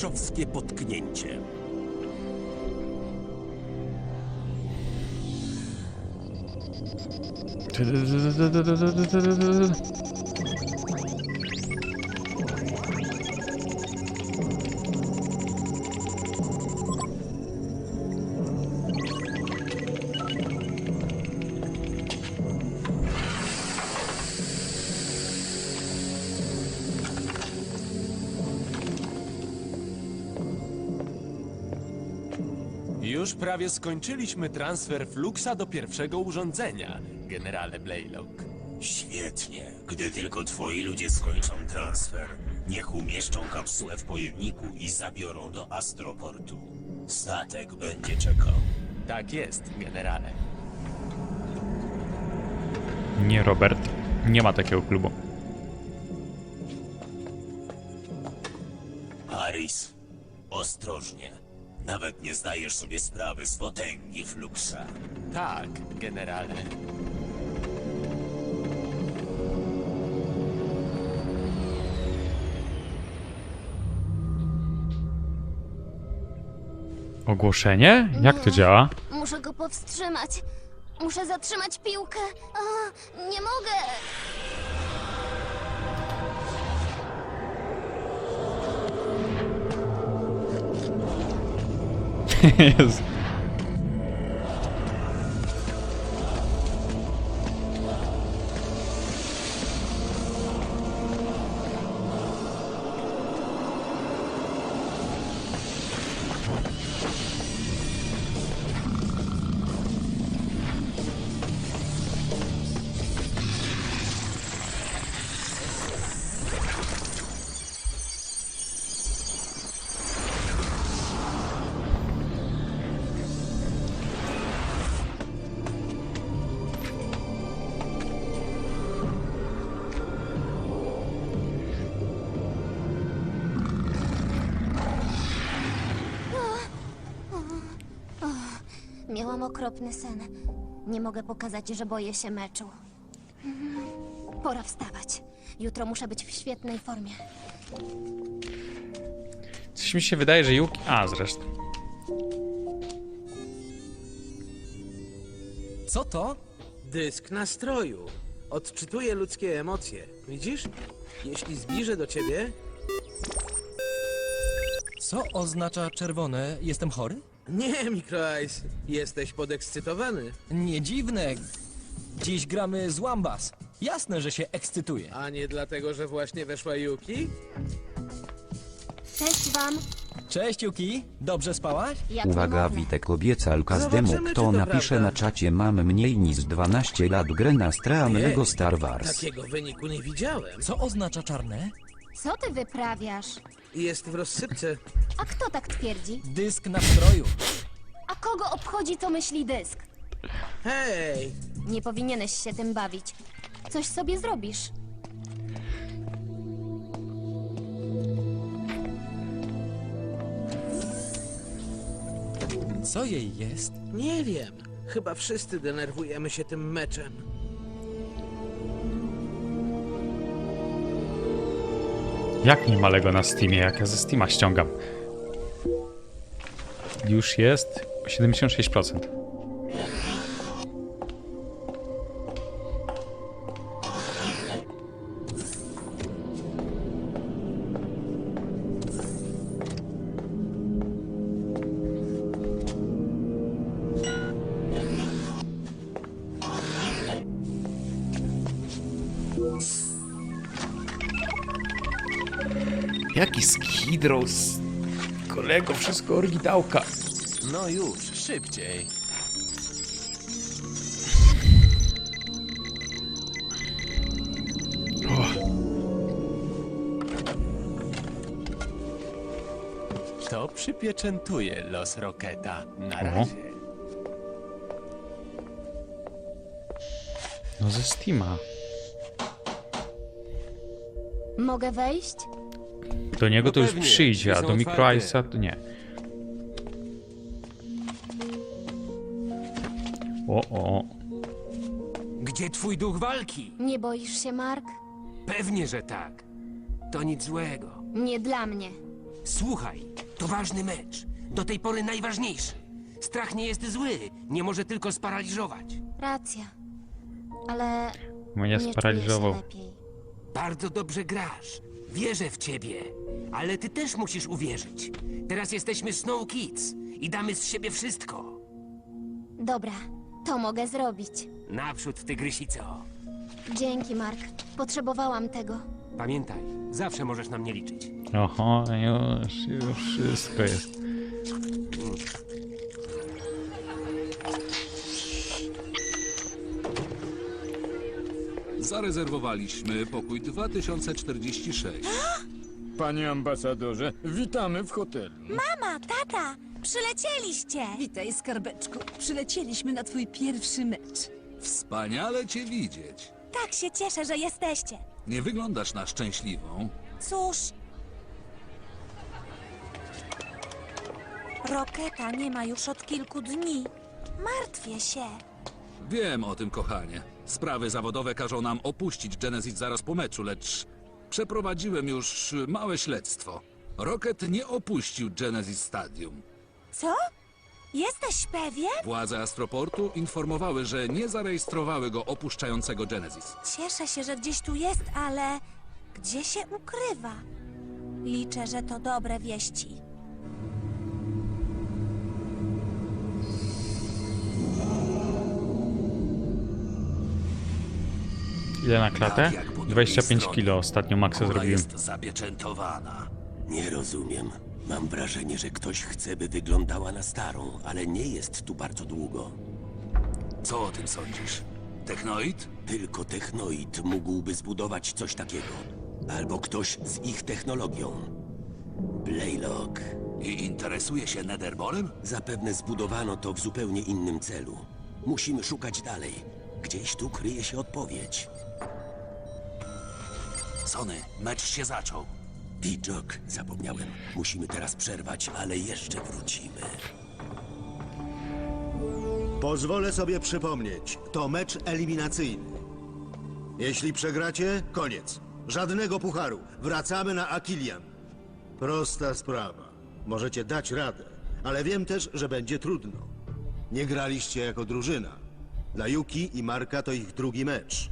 mistrzowskie potknięcie. Już prawie skończyliśmy transfer Fluxa do pierwszego urządzenia, generale Blaylock. Świetnie. Gdy tylko twoi ludzie skończą transfer, niech umieszczą kapsułę w pojemniku i zabiorą do Astroportu. Statek będzie czekał. Tak jest, generale. Nie, Robert. Nie ma takiego klubu. Harris, ostrożnie. Nawet nie zdajesz sobie sprawy z potęgi Fluxa. Tak, generale. Ogłoszenie? Jak to działa? Muszę go powstrzymać. Muszę zatrzymać piłkę. A, nie mogę. mesmo. Miałam okropny sen. Nie mogę pokazać, że boję się meczu. Mhm. Pora wstawać. Jutro muszę być w świetnej formie. Coś mi się wydaje, że Yuki... A, zresztą. Co to? Dysk nastroju. Odczytuje ludzkie emocje. Widzisz? Jeśli zbliżę do ciebie, Co oznacza czerwone? Jestem chory? Nie, Ice, jesteś podekscytowany. Nie dziwne. Dziś gramy z Wambas. Jasne, że się ekscytuję. A nie dlatego, że właśnie weszła Yuki? Cześć wam. Cześć, Yuki. Dobrze spałaś? Jak Uwaga, niemowlę. Witek obiecał każdemu, Zobaczymy, kto czy to napisze prawda. na czacie mam mniej niż 12 lat grę na streamnego Ej, Star Wars. Takiego wyniku nie widziałem. Co oznacza czarne? Co ty wyprawiasz? Jest w rozsypce. A kto tak twierdzi? Dysk nastroju. A kogo obchodzi, co myśli dysk? Hej, Nie powinieneś się tym bawić. Coś sobie zrobisz. Co jej jest? nie wiem. Chyba wszyscy denerwujemy się tym meczem. Jak nie ma Lego na Steamie, jak ja ze Steama ściągam? Już jest 76%. Skidros? Kolego, wszystko oryginałka. No już, szybciej. To przypieczętuje los Roketa. Na O. razie. No ze Steama. Mogę wejść? Do niego No to już przyjdzie, a do Microice'a to nie. O, o. Gdzie twój duch walki? Nie boisz się, Mark? Pewnie, że tak. To nic złego. Nie dla mnie. Słuchaj, to ważny mecz. Do tej pory najważniejszy. Strach nie jest zły, nie może tylko sparaliżować. Racja. Ale Mnie nie sparaliżował. Bardzo dobrze grasz. Wierzę w ciebie. Ale ty też musisz uwierzyć. Teraz jesteśmy Snow Kids i damy z siebie wszystko. Dobra, to mogę zrobić. Naprzód, tygrysico. Dzięki, Mark. Potrzebowałam tego. Pamiętaj, zawsze możesz na mnie liczyć. Oho, już, już wszystko jest. Zarezerwowaliśmy pokój 2046. Panie ambasadorze, witamy w hotelu. Mama, tata, przylecieliście! Witaj, skarbeczku. Przylecieliśmy na twój pierwszy mecz. Wspaniale cię widzieć. Tak się cieszę, że jesteście. Nie wyglądasz na szczęśliwą. Cóż... Roketa nie ma już od kilku dni. Martwię się. Wiem o tym, kochanie. Sprawy zawodowe każą nam opuścić Genesis zaraz po meczu, lecz przeprowadziłem już małe śledztwo. Rocket nie opuścił Genesis Stadium. Co? Jesteś pewien? Władze Astroportu informowały, że nie zarejestrowały go opuszczającego Genesis. Cieszę się, że gdzieś tu jest, ale gdzie się ukrywa? Liczę, że to dobre wieści. Ile na klatę? Tak jak po drugiej 25 stronie. kilo ostatnio maksa zrobiłem. jest zapieczętowana. Nie rozumiem. Mam wrażenie, że ktoś chce, by wyglądała na starą, ale nie jest tu bardzo długo. Co o tym sądzisz? Technoid? Tylko technoid mógłby zbudować coś takiego. Albo ktoś z ich technologią. Blaylock. I interesuje się Netherbolem? Zapewne zbudowano to w zupełnie innym celu. Musimy szukać dalej. Gdzieś tu kryje się odpowiedź. Sony, mecz się zaczął. Dijok, zapomniałem. Musimy teraz przerwać, ale jeszcze wrócimy. Pozwolę sobie przypomnieć, to mecz eliminacyjny. Jeśli przegracie, koniec. Żadnego pucharu. Wracamy na Akilian. Prosta sprawa. Możecie dać radę, ale wiem też, że będzie trudno. Nie graliście jako drużyna. Dla Yuki i Marka to ich drugi mecz.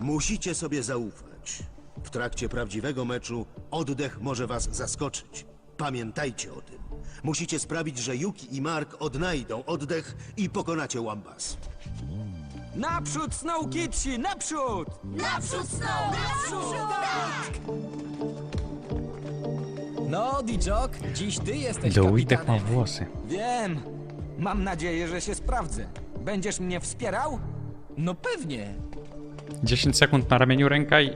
Musicie sobie zaufać. W trakcie prawdziwego meczu oddech może was zaskoczyć. Pamiętajcie o tym. Musicie sprawić, że Yuki i Mark odnajdą oddech i pokonacie Wambas. Naprzód, Snow Kidsi, naprzód! Naprzód, Snow! Naprzód! No, Dijok, dziś ty jesteś Dołytek ma kapitanem. włosy. Wiem. Mam nadzieję, że się sprawdzę. Będziesz mnie wspierał? No pewnie. 10 sekund na ramieniu ręka i...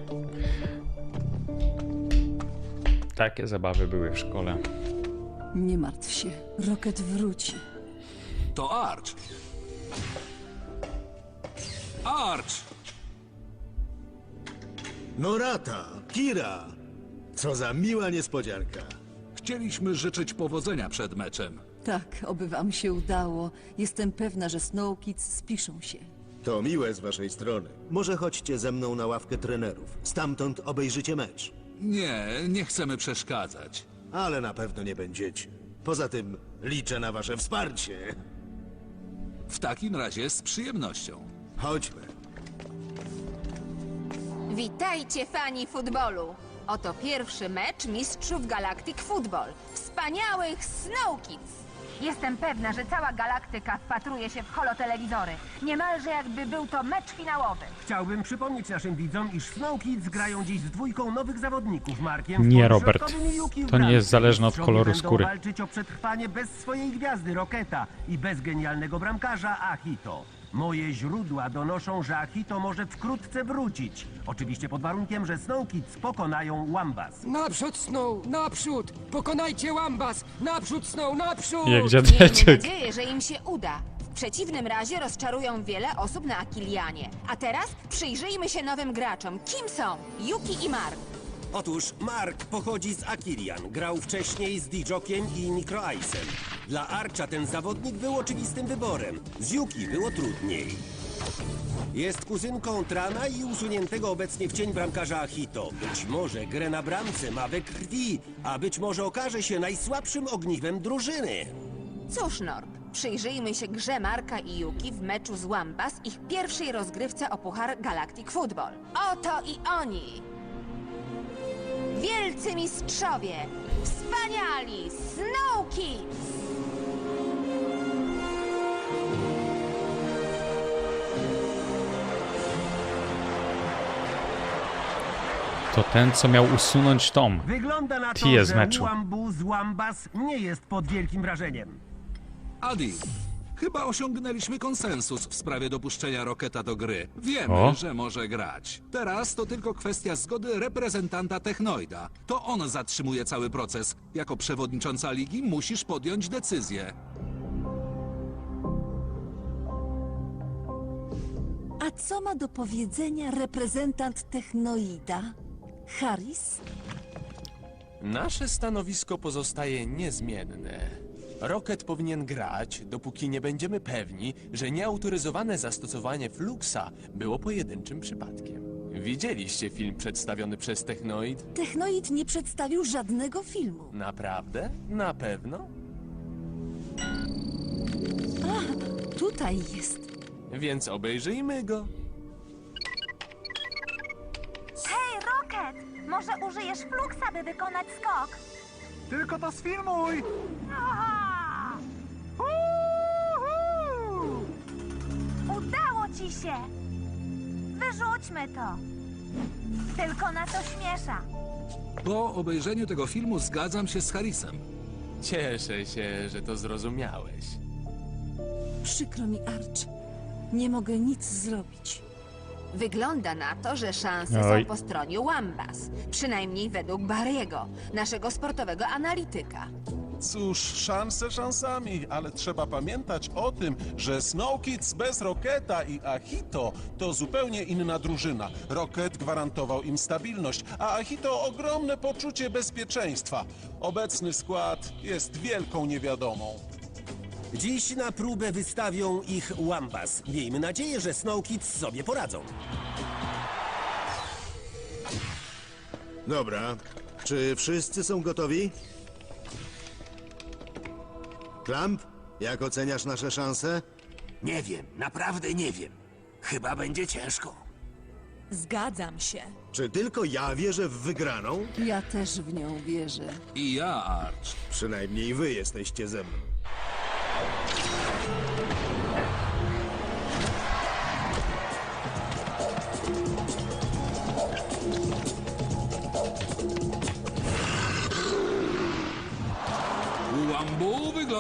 Takie zabawy były w szkole. Nie martw się, Rocket wróci. To Arch. Arch! Norata, Kira! Co za miła niespodzianka. Chcieliśmy życzyć powodzenia przed meczem. Tak, oby wam się udało. Jestem pewna, że Snow Kids spiszą się. To miłe z waszej strony. Może chodźcie ze mną na ławkę trenerów. Stamtąd obejrzycie mecz. Nie, nie chcemy przeszkadzać. Ale na pewno nie będziecie. Poza tym liczę na wasze wsparcie. W takim razie z przyjemnością. Chodźmy. Witajcie fani futbolu! Oto pierwszy mecz Mistrzów Galactic Football. Wspaniałych Snow Kids! Jestem pewna, że cała galaktyka wpatruje się w holotelewizory. Niemalże jakby był to mecz finałowy. Chciałbym przypomnieć naszym widzom, iż Snow Kids grają dziś z dwójką nowych zawodników, Markiem Nie, Robert. To nie jest zależne od koloru skóry. walczyć o przetrwanie bez swojej gwiazdy Roketa i bez genialnego bramkarza Ahito. Moje źródła donoszą, że Ahito może wkrótce wrócić. Oczywiście pod warunkiem, że Snow Kids pokonają Wambas. Naprzód, Snow, naprzód! Pokonajcie Łambas! Naprzód, Snow, naprzód! Jak Miejmy dziadeczek. nadzieję, że im się uda. W przeciwnym razie rozczarują wiele osób na Akilianie. A teraz przyjrzyjmy się nowym graczom. Kim są Yuki i Mark? Otóż Mark pochodzi z Akilian. Grał wcześniej z Dijokiem i Micro Ice'em. Dla Archa ten zawodnik był oczywistym wyborem. Z Yuki było trudniej. Jest kuzynką Trana i usuniętego obecnie w cień bramkarza Achito. Być może grę na bramce ma we krwi, a być może okaże się najsłabszym ogniwem drużyny. Cóż, Norb, przyjrzyjmy się grze Marka i Yuki w meczu z Wambas, ich pierwszej rozgrywce o Puchar Galactic Football. Oto i oni! Wielcy mistrzowie! Wspaniali! Snow Kids! To ten, co miał usunąć Tom. Wygląda na to, Tije z że meczu. Łambu z Łambas nie jest pod wielkim wrażeniem. Adi, chyba osiągnęliśmy konsensus w sprawie dopuszczenia Roketa do gry. Wiemy, O. że może grać. Teraz to tylko kwestia zgody reprezentanta Technoida. To on zatrzymuje cały proces. Jako przewodnicząca ligi musisz podjąć decyzję. A co ma do powiedzenia reprezentant Technoida? Harris? Nasze stanowisko pozostaje niezmienne. Rocket powinien grać, dopóki nie będziemy pewni, że nieautoryzowane zastosowanie Fluxa było pojedynczym przypadkiem. Widzieliście film przedstawiony przez Technoid? Technoid nie przedstawił żadnego filmu. Naprawdę? Na pewno? Tutaj jest. Więc obejrzyjmy go. Hej, Rocket! Może użyjesz fluksa, by wykonać skok? Tylko to sfilmuj! Udało ci się! Wyrzućmy to! Tylko nas ośmiesza. Po obejrzeniu tego filmu zgadzam się z Harrisem. Cieszę się, że to zrozumiałeś. Przykro mi, Arch. Nie mogę nic zrobić. Wygląda na to, że szanse Oj. są po stronie Wambas. Przynajmniej według Barry'ego, naszego sportowego analityka. Cóż, szanse szansami, ale trzeba pamiętać o tym, że Snow Kids bez Roketa i Achito to zupełnie inna drużyna. Rocket gwarantował im stabilność, a Achito ogromne poczucie bezpieczeństwa. Obecny skład jest wielką niewiadomą. Dziś na próbę wystawią ich Łambas. Miejmy nadzieję, że Snow Kids sobie poradzą. Dobra. Czy wszyscy są gotowi? Klamp, jak oceniasz nasze szanse? Nie wiem, naprawdę nie wiem. Chyba będzie ciężko. Zgadzam się. Czy tylko ja wierzę w wygraną? Ja też w nią wierzę. I ja, Arch. Przynajmniej wy jesteście ze mną.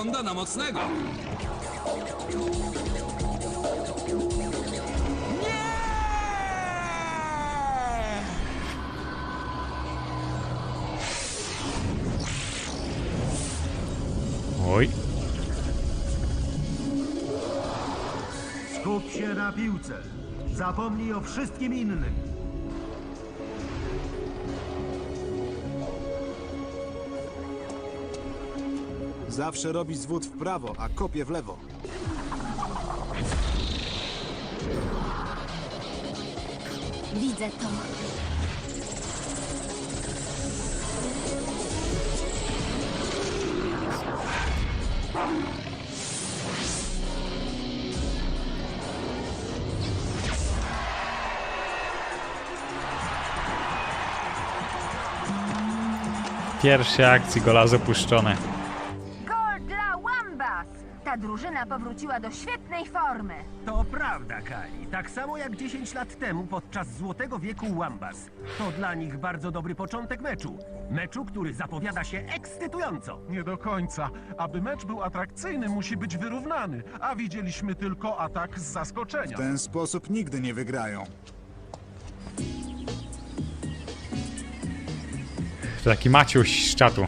Wygląda na mocnego. Oj. Skup się na piłce. Zapomnij o wszystkim innym. Zawsze robi zwód w prawo, a kopie w lewo. Widzę to. W pierwszej akcji gola zapuszczone. Powróciła do świetnej formy. To prawda, Kali. Tak samo jak 10 lat temu podczas Złotego Wieku Łambas. To dla nich bardzo dobry początek meczu. Meczu, który zapowiada się ekscytująco. Nie do końca. Aby mecz był atrakcyjny, musi być wyrównany, a widzieliśmy tylko atak z zaskoczenia. W ten sposób nigdy nie wygrają. To taki Maciuś z czatu.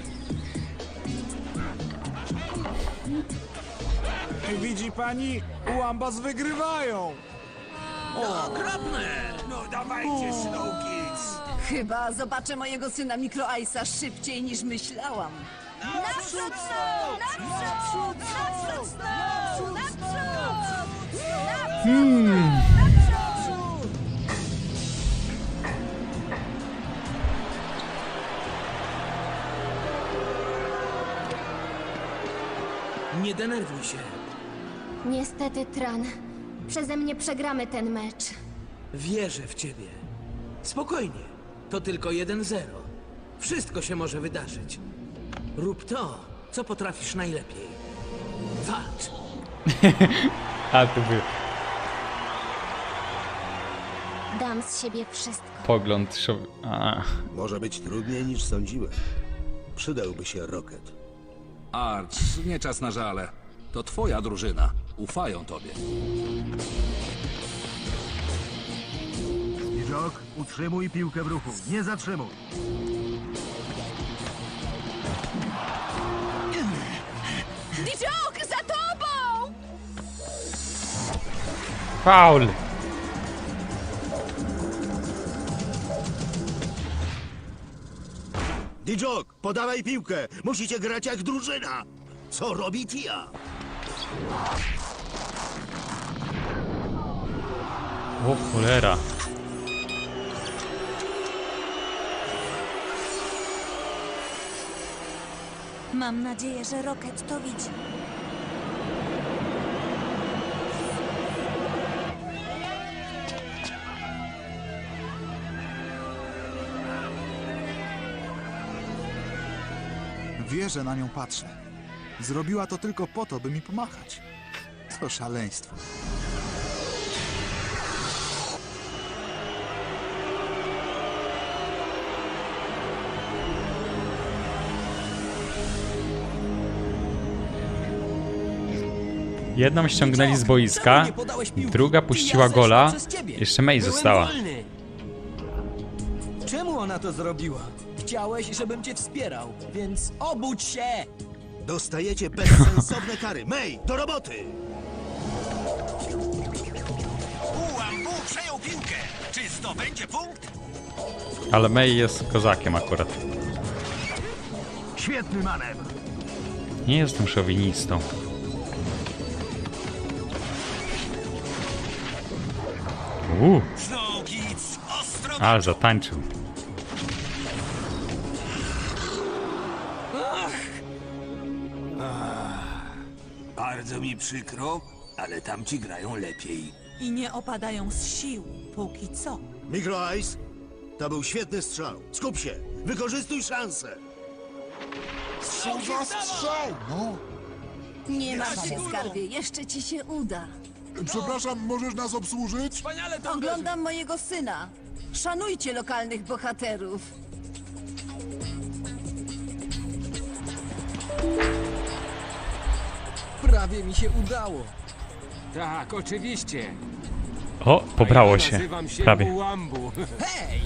Widzi pani? Łambas wygrywają! Okropne! No dawajcie, Snow Kids! Chyba zobaczę mojego syna Micro Ice'a szybciej niż myślałam. Naprzód, Snow! Naprzód! Naprzód, Snow! Naprzód! Hmm. Nie denerwuj się. Niestety, Tran, przeze mnie przegramy ten mecz. Wierzę w ciebie. Spokojnie. To tylko 1-0. Wszystko się może wydarzyć. Rób to, co potrafisz najlepiej. Walcz. A to był Dam z siebie wszystko. pogląd show... A. Może być trudniej niż sądziłem. Przydałby się Rocket. Arch, nie czas na żale. To twoja drużyna. Ufają tobie. Zbliżok, utrzymuj piłkę w ruchu. Nie zatrzymuj. Dijok, za tobą! Faul! Dijok, podawaj piłkę! Musicie grać jak drużyna! Co robi Tia? O cholera. Mam nadzieję, że Rocket to widzi. Wie, że na nią patrzę. Zrobiła to tylko po to, by mi pomachać. To szaleństwo. Jedną ściągnęli z boiska, druga puściła gola, jeszcze May została. Czemu ona to zrobiła? Chciałeś, żebym cię wspierał, więc obudź się! Dostajecie bezsensowne kary. May, do roboty! Ułambu przejął piłkę. Czy zdobędzie punkt? Ale May jest kozakiem akurat. Świetny manewr. Nie jestem szowinistą. Uuu, ale zatańczył. Bardzo mi przykro, ale tamci grają lepiej. I nie opadają z sił, póki co. Micro Ice, to był świetny strzał. Skup się, wykorzystuj szansę. Strzał za strzał! No. Nie martw się, skarbie, jeszcze ci się uda. Przepraszam, możesz nas obsłużyć? Oglądam mojego syna. Szanujcie lokalnych bohaterów. Prawie mi się udało. Tak, oczywiście. O, pobrało się. Nazywam się Prawie. Ułambu. Hej!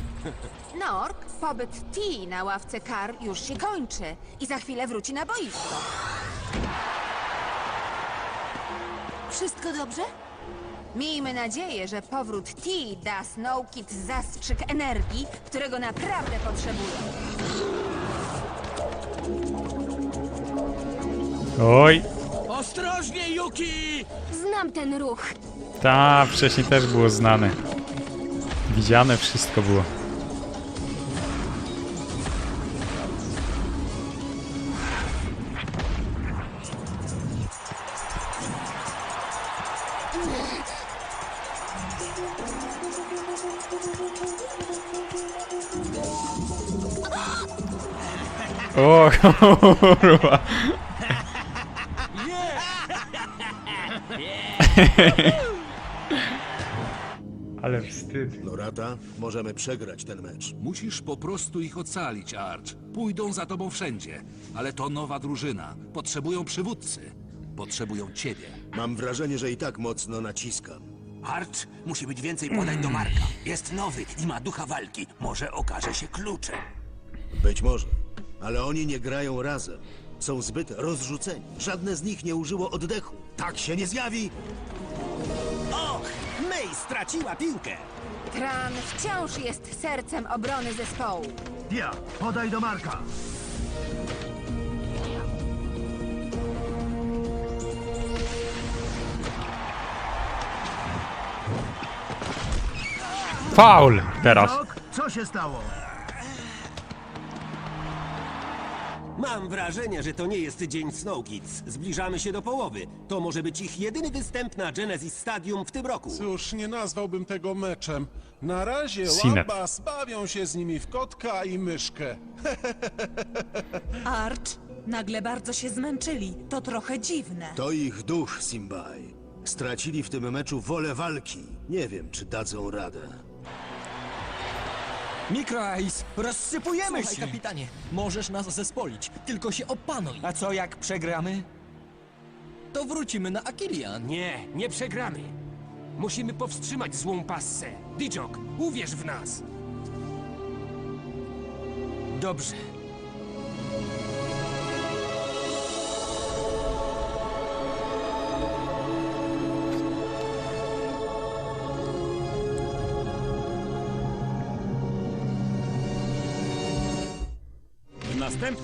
Nork, pobyt T na ławce kar już się kończy i za chwilę wróci na boisko. Wszystko dobrze? Miejmy nadzieję, że powrót T da Snow Kids zastrzyk energii, którego naprawdę potrzebują. Oj, Ostrożnie, Yuki! Znam ten ruch. ta wcześniej też było znane. Widziane wszystko było. O kurwa. Ale wstyd. Norata, możemy przegrać ten mecz. Musisz po prostu ich ocalić, Arch. Pójdą za tobą wszędzie. Ale to nowa drużyna. Potrzebują przywódcy. Potrzebują ciebie. Mam wrażenie, że i tak mocno naciskam. Arch musi być więcej podań do Marka. Jest nowy i ma ducha walki. Może okaże się kluczem. Być może, ale oni nie grają razem. Są zbyt rozrzuceni. Żadne z nich nie użyło oddechu. Tak się nie zjawi. Och, May straciła piłkę. Tran wciąż jest sercem obrony zespołu. Tia, podaj do Marka. Faul teraz. Co się stało? Mam wrażenie, że to nie jest dzień Snow Kids. Zbliżamy się do połowy. To może być ich jedyny występ na Genesis Stadium w tym roku. Cóż, nie nazwałbym tego meczem. Na razie Sinet. Łabas bawią się z nimi w kotka i myszkę. Arch, nagle bardzo się zmęczyli. To trochę dziwne. To ich duch, Simbaj. Stracili w tym meczu wolę walki. Nie wiem, czy dadzą radę. Micro Ice, rozsypujemy Słuchaj, się! kapitanie, możesz nas zespolić, tylko się opanuj. A co jak przegramy? To wrócimy na Akilian. Nie, nie przegramy. Musimy powstrzymać złą passę. Dijok, uwierz w nas. Dobrze. resistencia.